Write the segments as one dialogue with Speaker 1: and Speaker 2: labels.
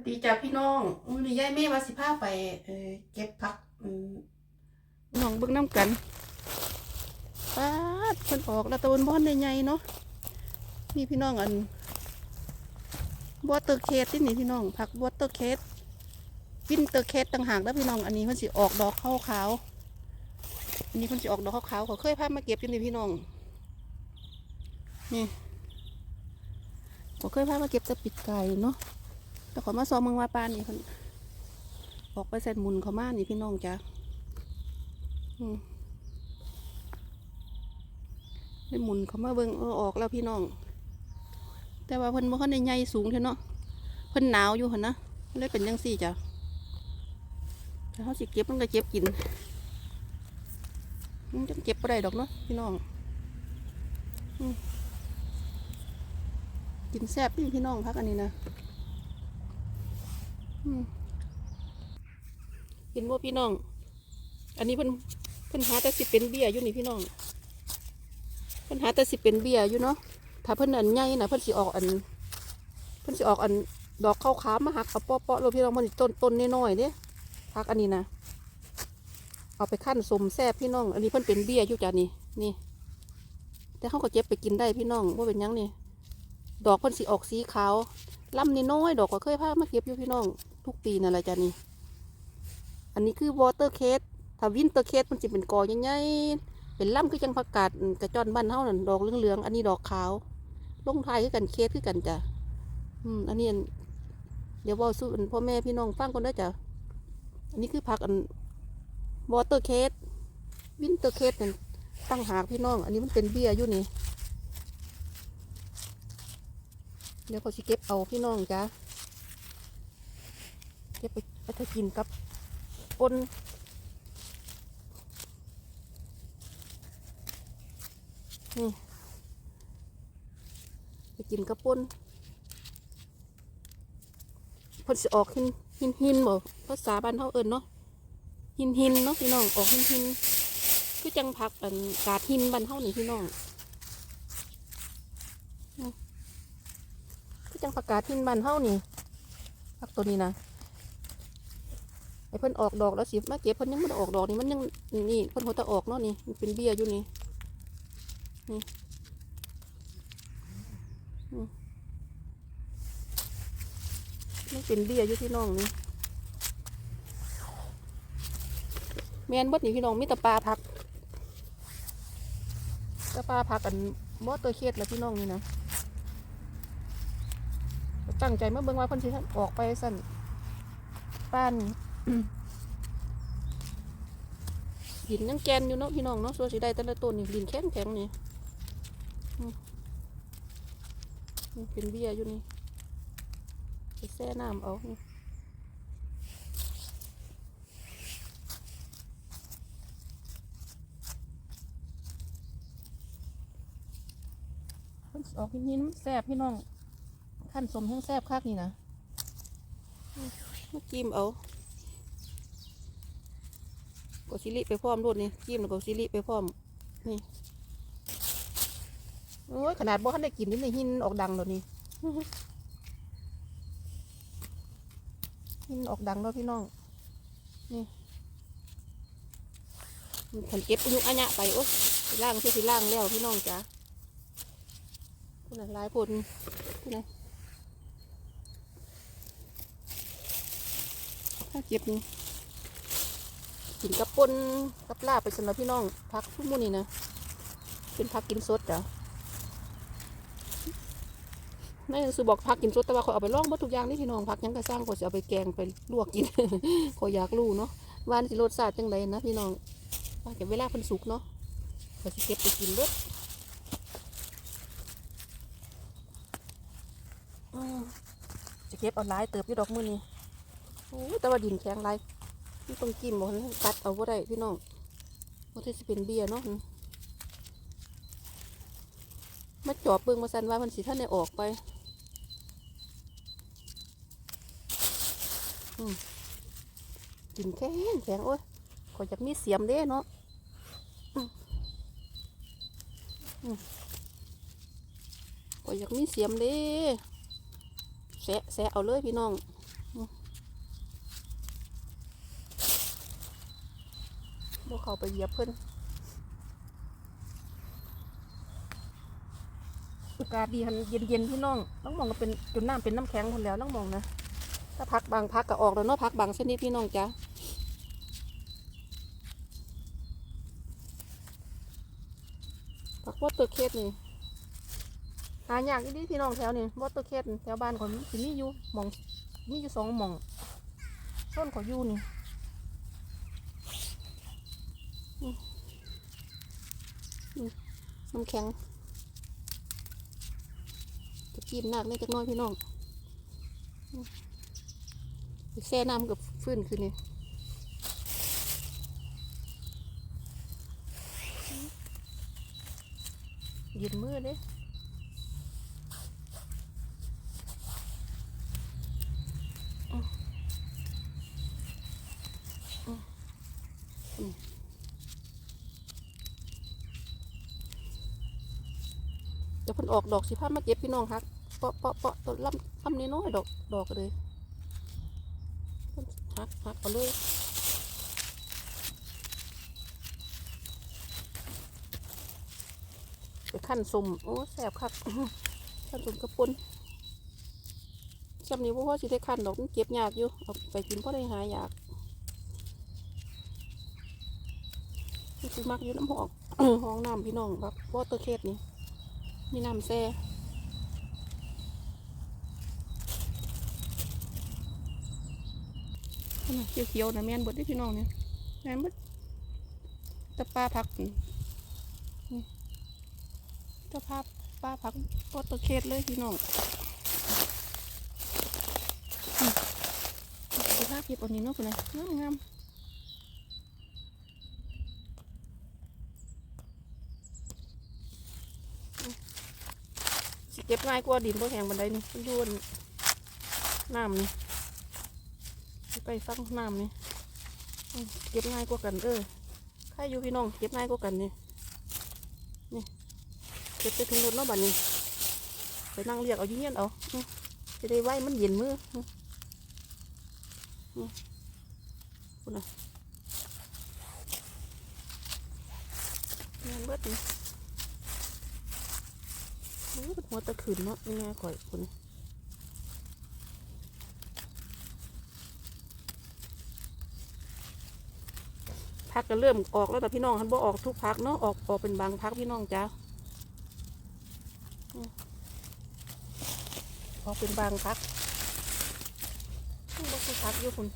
Speaker 1: วัสดีจ้าพี่น้องมือนี้ยายแม่ว่าสิพาไปเออเก็บผักน้องเบิ่งน้ำกันป้าดเพิ่นออกแล้วตะวันบ่อนใหญ่ๆเนาะนี่พี่น้องอันบัวเตอร์เคสที่นี่พี่น้องผักบัวเตอร์เคสวินเตอร์เคสต่างหากแล้วพี่น้องอันนี้เพิ่นสิออกดอกขาวขาวอันนี้เพิ่นสิออกดอกขาวขาวเขาเคยพามาเก็บอยู่นี่พี่น้องนี่เขาเคยพามาเก็บแต่ปิดไก่เนาะ แต่ขอมาซอมเมืองว่าปานนี่เพิ่นออกไปเส้นมุนเขามานี่พี่น้องจ้ะอืมได้หมุนเขามาเบิ่งเออออกแล้วพี่น้อง แต่ว่าเพิ่นบ่คันได้ใหญ่สูงเท่าเนาะเพิ่นหนาวอยู่หั่นนะเลยเป็นจังซี่จ้ะแต่เฮาสิเก็บมันก็เก็บกินมันจะเก็บบ่ได้ดอกเนาะพี่น้องอืมกินแซ่บนี่พี่น้องพักอันนี้นะ กินบ่พี่น้อง อันนี้เพิ่นเพิ่นหาแต่สิเป็นเบี้ยอยู่นี่พี่น้อง เพิ่นหาแต่สิเป็นเบี้ยอยู่เนาะ ถ้าเพิ่นอันใหญ่นะเพิ่นสิออกอัน เพิ่นสิออกอันดอกขาวๆมาหักเอาเปาะๆแล้วพี่น้องมันต้นต้นน้อยๆเด้พักอันนี้นะ เอาไปขั้นสมแซ่บพี่น้อง อันนี้เพิ่นเป็นเบี้ยอยู่จ้ะนี่นี่ แต่เขาก็เจ็บไปกินได้พี่น้องว่าเป็นยังนี่ ดอกเพิ่นสิออกสีขาวลำนี่น้อยดอกก็เคยพามาเก็บอยู่พี่น้อง ทุกปีนั่นแหละจ้ะนี่ อันนี้คือวอเตอร์เคสถ้าวินเตอร์เคสมันจะเป็นกอใหญ่ๆเป็นลำคือจังผักกาดกระจอนบ้านเฮานั่นดอกเหลืองๆ อันนี้ดอกขาว ลงท้ายคือกันเคสคือกันจ้ะ อืม อันนี้เดี๋ยวว่าสู้พ่อแม่พี่น้องฟังก่อนได้อจ้ะ อันนี้คือผักอันวอเตอร์เคสวินเตอร์เคสนั่นตั้งหากพี่น้อง อันนี้มันเป็นเบี้ยอยู่นี่ เดี๋ยวเขาสิเก็บเอาพี่น้องจ้ะ เก็บไปไปกินกับปนนี่ไปกินกับปนพ่นสิออกหินหินหินบ่ภาษาบ้านเฮาเอิ้นเนาะหินหินเนาะพี่น้องออกหินหินคือจังผักอันกาดหินบ้านเฮานี่พี่น้องคือจังผักกาดหินบ้านเฮานี่ผักตัวนี้นะ ไอ้เพิ่นออกดอกแล้วสิมาเก็บเพิ่นยังไม่ได้ออกดอกนี่มันยังนี่เพิ่นเขาจะออกเนาะนี่มันเป็นเบี้ยอยู่นี่นี่มันเป็นเบี้ยอยู่ที่น้องนี่แมนบดนี่พี่น้องมีต่ปลาผักต่ปลาผักกันมอตัวเครียดแล้วพี่น้องนี่นะตั้งใจเมาเบิ่งว่าเพิ่นสิออกไปสั่นป้าน ดินยังแกนอยู่เนาะพี่น้องเนาะส่วนสีได้แต่ละต้นนี่ดินแข็งแข็งนี่อืมนี่เป็นเบี้ยอยู่นี่ไปแช่น้ำเอานี่มันสิออกหินหินๆแซ่บพี่น้องขั้นสมแห้งแซ่บคักนี่นะอืมมาจิ้มเอา กซิลิไปพร้อมรถนี่จิ้มแล้วกซิลิไปพร้อมนี่โอ้ยขนาดบ่ทันได้กินนี่ในหินออกดังแล้วนี่หินออกดังแล้วพี่น้องนี่มันผลเก็บอุยุอัญญะไปโอ้ยล่างเชื่อสิล่างแล้วพี่น้องจ้าคุณน่ะหลายคนคุณน่ะถ้าเก็บนี่ กินกับปนกับลาบไปสำหรับพี่น้องพักทุกมื้อนี้นะ เป็นพักกินสดจ้ะแม่คือบอกพักกินสดแต่ว่าเขาเอาไปลองหมดทุกอย่างนี่พี่น้องพักยังก็สร้างก็จะเอาไปแกงไปลวกกินขอยอยากรู้เนาะวันสิรสชาติจังไดนะพี่น้องว่เก็บเวลาเพิ่นสุกเนาะก็สิเก็บไปกินเบิดอืมจะเก็บเอาหลายเติบยู่ดอกมื้อนี้โอ้แต่ว่าดินแข็งหลายมันต้องกินบ่ทันตัดเอาบ่ได้พี่น้องบ่ที่สิเป็นเบียร์เนาะมาจอบเบิ่งมาสันว่ามันสิท่านได้ออกไปอืมกินแข็งแข็งโอ้ยขอยอยากมีเสียมเด้เนาะอืมอืมขอยอยากมีเสียมเด้แสะแสะเอาเลยพี่น้อง อื บ่ เข้าไปเหยียบเพิ่นอากาศดีหันเย็นๆพี่น้องต้องมองก็เป็นจนน้ำเป็นน้ำแข็งหมดแล้วต้องมองนะถ้าพักบางพักก็ออกแล้วเนาะพักบางชนิดพี่น้องจ้ะพักวอเตอร์เคสนี่หายากอีดีพี่น้องแถวนี่วอเตอร์เคสแถวบ้านของสิมีอยู่หมองมีอยู่สองหมองต้นขออยู่นี่ น้ำแข็งจะกินหนักเลยจักน้อยพี่น้องแช่น้ำกับฟื้นคืนนี้เย็นมือเลยมอืมอืม เดี๋ยวเพิ่น ออกดอกสิพามาเก็บพี่น้องฮักเปาะเปาะเปาะต้นลำลำน้อยดอกดอกเลยพักฮักเอาเลยไปขั้นสมโอ้แสบคักขั้นสมกระปุนจำนี้ว่าพ่อสิได้ขั้นดอกมันเก็บยากอยู่เอาไปกินพ่อได้หายากนี่คือมักอยู่น้ำหอกห้องน้ำพี่น้องแบบวอเตอร์เคสนี่ มีน้ำแซ่ขนน่ะเขียวๆนะแม่นบดได้พี่น้องเนี่ยแม่นบดตะปลาผักนี่ตะปลาปลาผักปรตะเคสเลยพี่น้องอืมเอาภาพเก็บอันนี้เนาะคุณนะงามงามเก็บง่ายกว่าดินบ่แหงบันไดนี่มันยวนน้ำนี่ใกล้ฟังน้ำนี่เก็บง่ายกว่ากันเออใครอยู่พี่น้องเก็บง่ายกว่ากันนี่นี่เก็บไปถึงรถเนาะบัดนี้ไปนั่งเรียกเอายู่เงี้ยนเอาจะได้ไว้มันเย็นมืออืมอืมคุณน่ะงานเบิดนี่ย หัวตะขืนเนาะนี่ไงข่อยคุณพักก็เริ่มออกแล้วแต่พี่น้องท่านบ่ออกทุกพักเนาะออกออกเป็นบางพักพี่น้องจ้าอออกเป็นบางพักบ่ทุกพักอยู่คุณ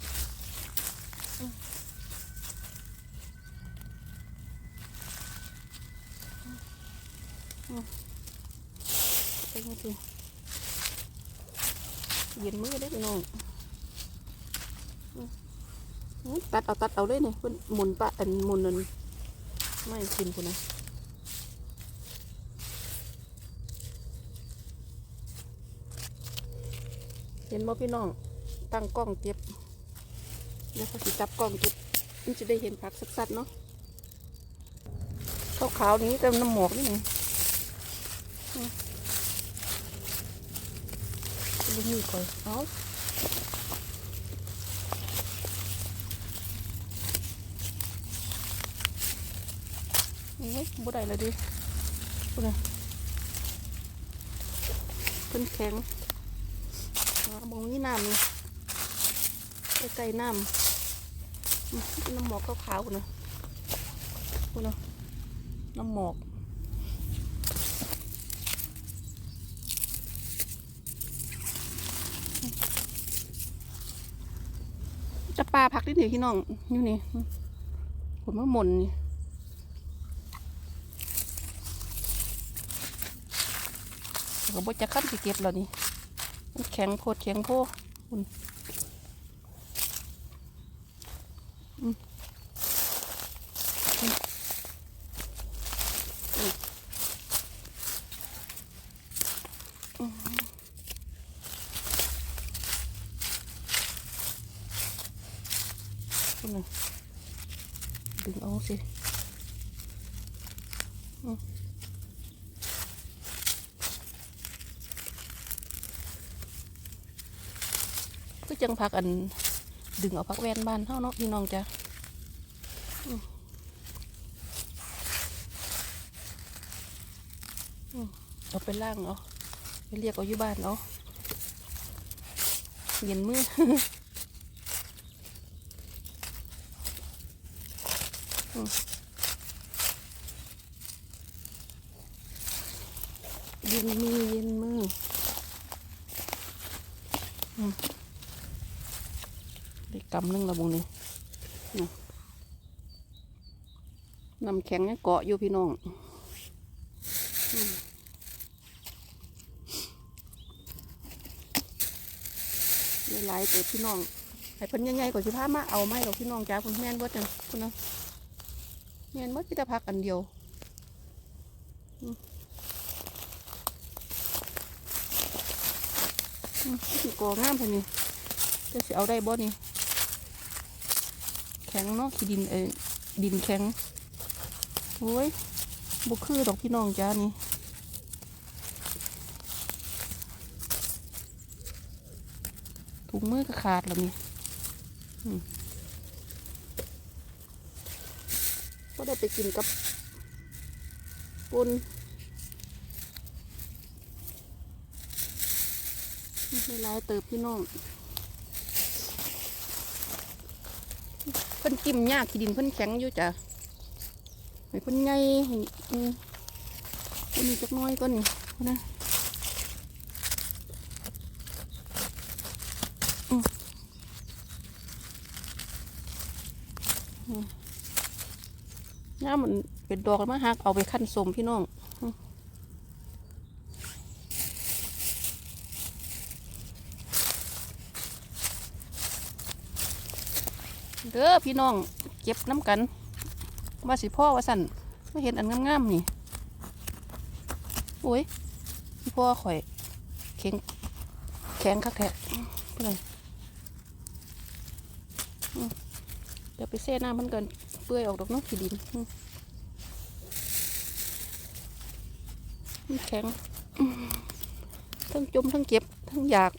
Speaker 1: อืม ไปมาสิเย็นมือได้พี่น้องตัดเอาตัดเอาเลยเนี่คนหมุนปะอันหมุนนั่นไม่กินคุณนะเห็นบ่พี่น้องตั้งกล้องเก็บเดี๋ยวเขาสิจับกล้องเก็บมันจะได้เห็นผักสัดๆเนาะขาวๆนี้เต็มน้ำหมอกนี่ไง ลูกนี่ก่อนเอาเอ้ยบ่ได้แล้วดิพูดนะเพิ่นแข็งอ่มองนี่น้ำนี่ใกล้ๆน้ำน้ำหมอกขาวๆนะพูดนะน้ำหมอก จะปลาพักที่ไหนพี่น้องอยู่นี่ผลมะม่นนี่ก็บ่จะขั้นสิเก็บแล้วนี่แข็งโพดแข็งโพคุ ดึงออกสิก็จังพักอันดึงเอาพักแว่นบ้านเท่าเนาะพี่น้องจ้ะเอาไปล่างเนาะไปเรียกเอาอยู่บ้านเนาะเย็นมือ เย็นมือเย็นมืออได้กำนึงและบุงนี้นี่น้ำแข็งเกาะอยู่พี่น้องหลายๆตัวพี่น้องให้เพิ่นใหญ่ๆกว่าสิพามาเอาไม้ดอกพี่น้องจ้าคุณแม่นเบิดจังคุณนะ แม่นเบิดที่จะพักอันเดียวอืมอืมสิกองามเพิ่นนี่จะสิเอาได้บ่นี่ แข็งเนาะขี้ดินเอ้ยดินแข็งโอ้ยบุคือดอกพี่น้องจ้านี่ถุงมือก็ขาดแล้วนี่อืมก็ ได้ไปกินกับปุนไม่ร้ายเติบพี่น้องเพิ่นกิมยากขี้ดินเพิ่นแข็งอยู่จ้ะให้เพิ่นไงให้อืมเพิ่นมีจักน้อยก็นี่นะ ย่ามันเป็นดอกมาหักเอาไปขั้นสมพี่น้องเด้อพี่น้องเก็บน้ำกันว่าสิพ่อว่าสั่นไม่เห็นอันงามๆนี่โอ้ยพี่พ่อข่อยแข็งแข็งคักแท้ไปเลยอืมเดี๋ยวไปเซ่น้ำมันก่อนเปื่อยออกดอกน้องขี้ดินอืมมัน แข็ง ทั้งจุมทั้งเก็บ ทั้งอยาก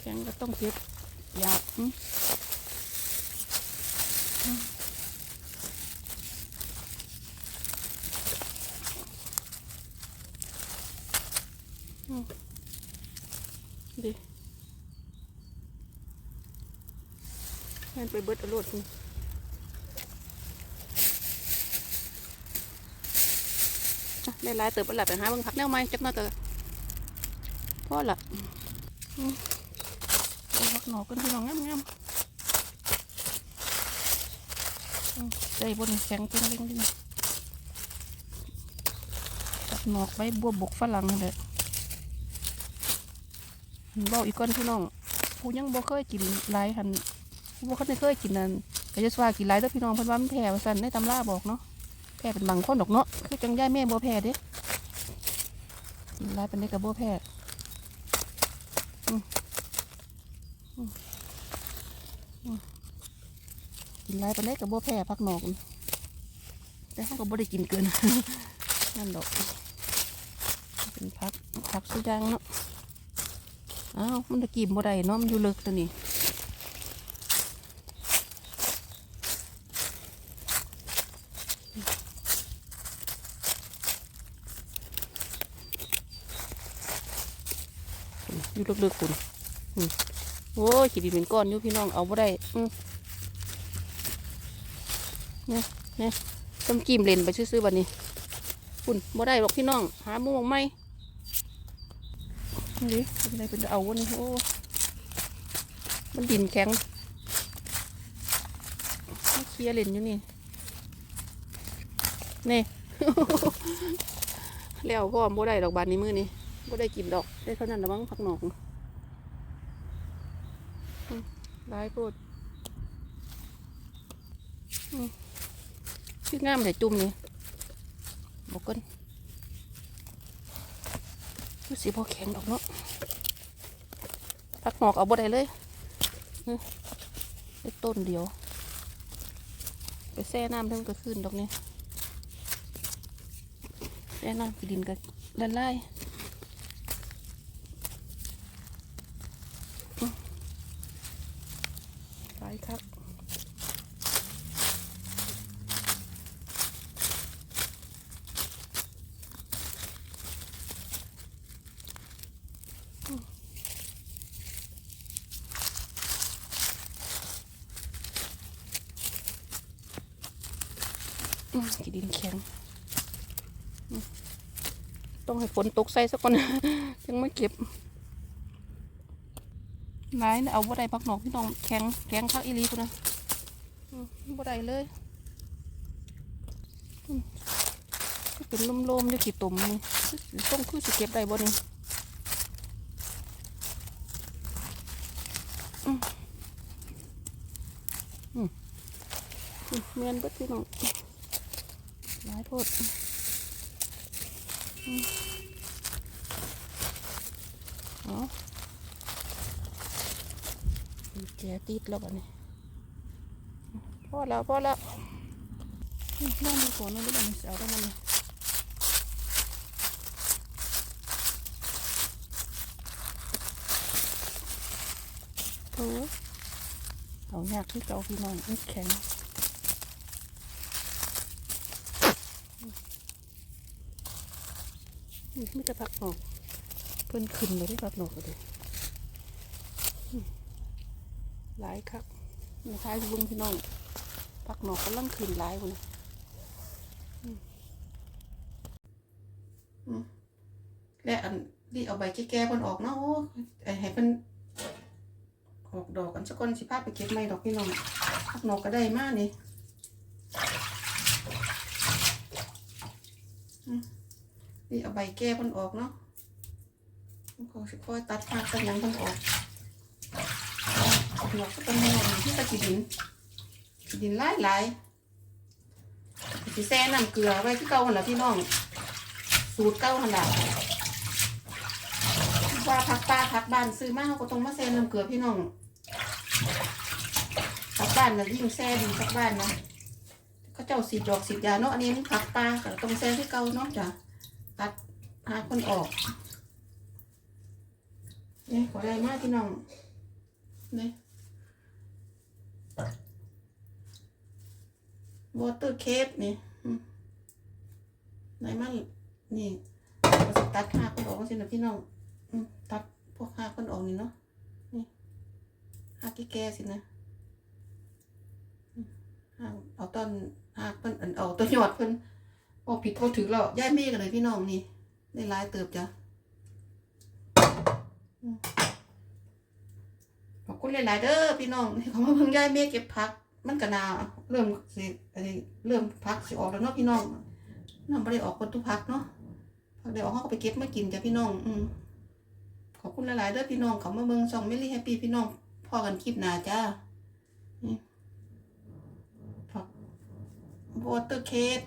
Speaker 1: แข็งก็ต้องเก็บ อยากดีแม่นไปเบิดอารวดนี่อะ ได้หลายเติบเอาหลับไปหาเบิ่งผักแนวใหม่จักหน่อยก็พอละเอาผักหนอกกันพี่น้องงามๆใจบนแข็งจริงจริงจริงผักหนอกใบบัวบกฝรั่งนั่นแหละบอกอีกก่อนพี่น้องผู้ยังบ่เคยกินหลายหันว่าเขาไม่เคยกินนั่นก็จะสว่ากินหลายแต่พี่น้องเพิ่นว่ามันแพ้ว่าซั่นในตำราบอกเนาะ แพ้เป็นบางคนดอกเนาะคือจังย่ายแม่บ่แพ้เด้กินหลายเป็นได้กับบ่แพ้อืมอืมอืมกินหลายเป็นได้กับบ่แพ้พักนอกแต่เขาก็บ่ได้กินเกินนั่นดอกเป็นพักพักสุดยางเนาะอ้าวมันตะกินบ่ได้เนาะมันอยู่เลิกตัวนี้ อยู่ลึกๆคุณโอ้ยขีดินเป็นก้อนอยู่พี่น้องเอาบ่ได้อืเนี่ยเนี่ยต้มจิ้มเลนไปซื้อๆบัดนี้ คุณบ่ได้หรอกพี่น้อง หาหมุมไหมนี่เป็นอะไรเป็นเอาวันนี้โอ้มันดินแข็งมาเคลียร์เลนอยู่นี่นี่แล้วพ่อมบ่ได้ดอกบานนี้มือนี่ ก็ได้กินดอกได้เท่านั้นละมั้งผักหนอกอืมร้ายโพดอืมชื่องามแต่จุ่มนี่บอกกันรู้สิพอแข็งดอกเนาะผักหนอกเอาบ่ได้เลยอืมได้ต้นเดียว ไปแช่น้ำเพิ่มก็ขึ้นดอกนี้แช่น้ำกินดินก็ละลายไป คักกีดินแข็ง ต้องให้ฝนตกใส่สักก่อนนะ ถึงมาเก็บ นายน่ะเอาบ่ได้พักหนอกพี่น้องแข็งแข็งคักอีหลีพุ่นนะอืมบ่ได้เลยอืมเป็นลมๆอยู่ขี้ตุ่มนี่ต้องคือสิเก็บได้บ่นี่อืมอืมอืมเมียนเบิดพี่น้องหลายโทษอ๋อมี แจติดแล้วบัดนี้พอแล้วพอแล้วน่ามีฝนแล้วด้วยบัดนี้สิเอาได้มันเลยโอ้เอายากที่เก่าพี่น้องมันแข็งนี่ไม่จะพักออกเพิ่นขึ้นเลยได้แบบหนกเลยอืม หลายครับมีท้ายบุ้งพี่น้องผักหนอกกำลังขึ้นหลายคนและอันนี่เอาใบแก่ๆเพิ่นออกเนาะโอ้ไอ้ให้เพิ่นออกดอกกันสักคนสิพาไปเก็บไม้ดอกพี่น้องผักหนอกก็ได้มากนี่นี่เอาใบแก่เพิ่นออกเนาะเขาสิคอยตัดภาคตัดยังต้องออก หัวก็ต้องมองที่ตะกี้ดินดินหลายหลายสิแซ่น้ำเกลือไว้ที่เก่าหันละพี่น้อง สูตรเก่าหันละว่าพักป้าพักบ้านซื้อมาเขาก็ต้องมาแซ่น้ำเกลือพี่น้องพักบ้านนะยิ่งแซ่ดีพักบ้านนะเขาเจ้าสีดอกสีดยาเนาะอันนี้มันพักป้าแต่ต้องแซ่ที่เก่าเนาะจ้ะตัดหาคนออกเนี่ยขอได้มากพี่น้องเนี่ย วอเตอร์เคปนี่อืมไหนมันนี่เราจะตัดหาคนออกสินะพี่น้องตัดพวกหาคนออกนี่เนาะนี่หากี่แก่สินะอืมหาเอาต้นหาเพิ่นอันเอาต้นยอดเพิ่นโอ้ผิดโทษถือแล้วย้ายเมฆกันเลยพี่น้องนี่ได้หลายเติบจ้ะขอบคุณหลายๆเด้อพี่น้องเขามาเพิ่งย้ายเมฆเก็บผัก มันก็นาเริ่มสิอันนี้เริ่มพักสิออกแล้วเนาะพี่น้องน้องไม่ได้ออกคนทุกพักเนาะพักเดี๋ยวเขาก็ไปเก็บมากินจ้ะพี่น้อง อืมขอบคุณหลายๆเด้อพี่น้องเขามาเมืองช่องเมลี่แฮปปี้พี่น้องพ่อกันคลิปหนาจ้านี่ผักวอเตอร์เคส